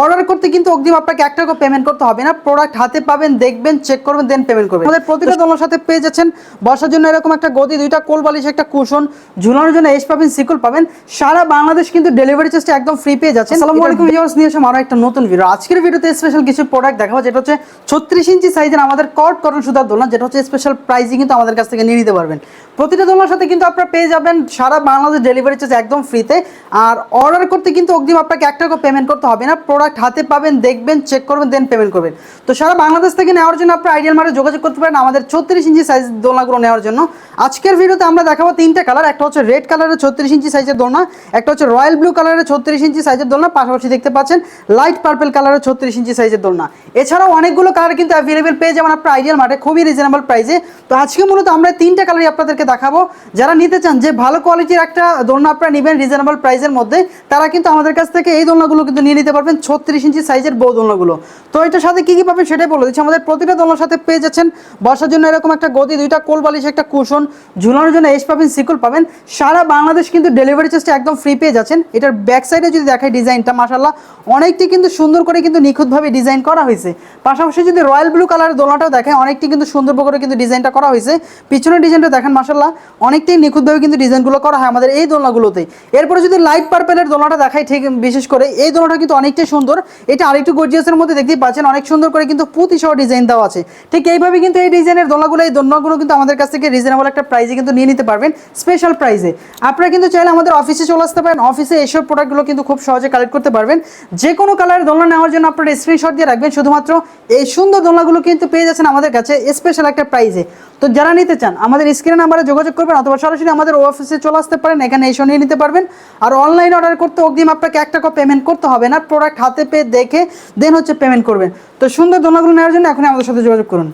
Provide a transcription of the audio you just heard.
Order করতে কিন্তু অগ্রিম আপনাকে এক টাকা পেমেন্ট করতে হবে না। প্রোডাক্ট হাতে পাবেন দেখবেন চেক করবেন দেন পেমেন্ট করবেন। আমাদের প্রতিটা দলের সাথে পেয়ে যাচ্ছেন। বসার জন্য এরকম একটা গদি দুইটা কোল বালিশ একটা কুশন ঝুলানোর জন্য এস পাবেন সিকুল পাবেন। সারা বাংলাদেশ কিন্তু ডেলিভারি চার্জটা একদম ফ্রি পেয়ে যাচ্ছেন। আসসালামু আলাইকুম ভিউয়ার্স নিয়ে এসে আরও একটা নতুন ভিডিও আজকের ভিডিওতে স্পেশাল কিছু প্রোডাক্ট দেখাবো যেটা হচ্ছে ছত্রিশ ইঞ্চি সাইজের আমাদের কট করণ সুতার দোলনা যেটা হচ্ছে স্পেশাল প্রাইসই কিন্তু আমাদের কাছ থেকে নিয়ে নিতে পারবেন। প্রতিটা দোলনার সাথে কিন্তু আপনারা পেয়ে যাবেন সারা বাংলাদেশ ডেলিভারি চার্জ একদম ফ্রিতে আর অর্ডার করতে কিন্তু অগ্রিম আপনাকে এক টাকা পেমেন্ট করতে হবে না। প্রোডাক্ট হাতে পাবেন, দেখবেন চেক করবেন দেন পেমেন্ট করবেন। তো সারা বাংলাদেশ থেকে নেওয়ার জন্য আপনার আইডিয়াল মার্টে যোগাযোগ করতে পারেন আমাদের ছত্রিশ ইঞ্চি সাইজ দোলনাগুলো নেওয়ার জন্য। আজকের ভিডিওতে আমরা দেখাবো তিনটা কালার একটা হচ্ছে রেড কালারের ছত্রিশ ইঞ্চি সাইজের দোলনা, একটা হচ্ছে রয়্যাল ব্লু কালারের ছত্রিশ ইঞ্চি সাইজের দোলনা, পাশাপাশি দেখতে পাচ্ছেন লাইট পার্পল কালারের ছত্রিশ ইঞ্চি সাইজের দোলনা। এছাড়াও অনেকগুলো কালার কিন্তু অ্যাভেলেবেল পেয়ে যাবেন আপনার আইডিয়াল মার্টে খুবই রিজনেবল প্রাইসে তো আজকে মূলত আমরা তিনটা কালারই আপনাদেরকে দেখাবো। যারা নিতে চান, যে ভালো কোয়ালিটির একটা দোলনা আপনারা নেবেন রিজনেবল প্রাইসের মধ্যে, তারা কিন্তু আমাদের কাছ থেকে এই দোলনাগুলো কিন্তু নিয়ে নিতে পারবেন ছত্রিশ ইঞ্চি সাইজের বউ দোলনাগুলো। তো এটার সাথে কি কি পাবেন সেটাই বলে দিচ্ছি। আমাদের প্রতিটা দোলনার সাথে পেয়ে যাচ্ছেন বসার জন্য এরকম একটা গদি, দুইটা কোল বালিশ, একটা কুশন, ঝুলানোর জন্য এস পাবেন, সিকুল পাবেন। সারা বাংলাদেশ কিন্তু ডেলিভারি চার্জটা একদম ফ্রি পেয়ে যাচ্ছেন। এটার ব্যাক সাইডে যদি দেখাই ডিজাইনটা মাসাল্লাহ অনেকটি কিন্তু সুন্দর করে কিন্তু নিখুঁতভাবে ডিজাইন করা হয়েছে। পাশাপাশি যদি রয়্যাল ব্লু কালারের দোলনাটাও দেখেন, অনেকটি কিন্তু সুন্দর করে কিন্তু ডিজাইনটা করা হয়েছে। পিছনের ডিজাইনটা দেখেন মাসাল্লাহ অনেকটাই নিখুঁতভাবে কিন্তু ডিজাইনগুলো করা হয় আমাদের এই দোলনাগুলোতে। এরপরে যদি লাইট পার্পেলের দোলনাটা দেখায় ঠিক বিশেষ করে এই দোলনাটা কিন্তু অনেকটাই সুন্দর। এটা আরেকটু গর্জিয়াসের মধ্যে দেখতেই পাচ্ছেন, অনেক সুন্দর করে কিন্তু পুঁতি সহ ডিজাইন দেওয়া আছে। ঠিক এইভাবে কিন্তু এই ডিজাইনের দোলনাগুলো এই দোলনাগুলো কিন্তু আমাদের কাছ থেকে রিজনেবল একটা প্রাইসে কিন্তু নিয়ে নিতে পারবেন স্পেশাল প্রাইসে আপনারা কিন্তু চাইলে আমাদের অফিসে চলে আসতে পারেন অফিসে এইসব প্রোডাক্টগুলো কিন্তু খুব সহজে কালেক্ট করতে পারবেন। যে কোনো কালারের দোলনা নেওয়ার জন্য আপনারা স্ক্রিনশট দিয়ে রাখবেন, শুধুমাত্র এই সুন্দর দোলনাগুলো কিন্তু পেয়ে যাচ্ছেন আমাদের কাছে স্পেশাল একটা প্রাইসে তো যারা নিতে চান, আমাদের স্ক্রিনে নাম্বারে যোগাযোগ করবেন অথবা সরাসরি আমাদের অফিসে চলে আসতে পারেন, এখানে এসে নিয়ে নিতে পারবেন। আর অনলাইন অর্ডার করতে অগ্রিম আপনাকে এক টাকা পেমেন্ট করতে হবে না প্রোডাক্ট হাতে পেয়ে দেখে দেন হচ্ছে পেমেন্ট করবেন। তো সুন্দর দোলনাগুলো নেওয়ার জন্য এখন আমাদের সাথে যোগাযোগ করুন।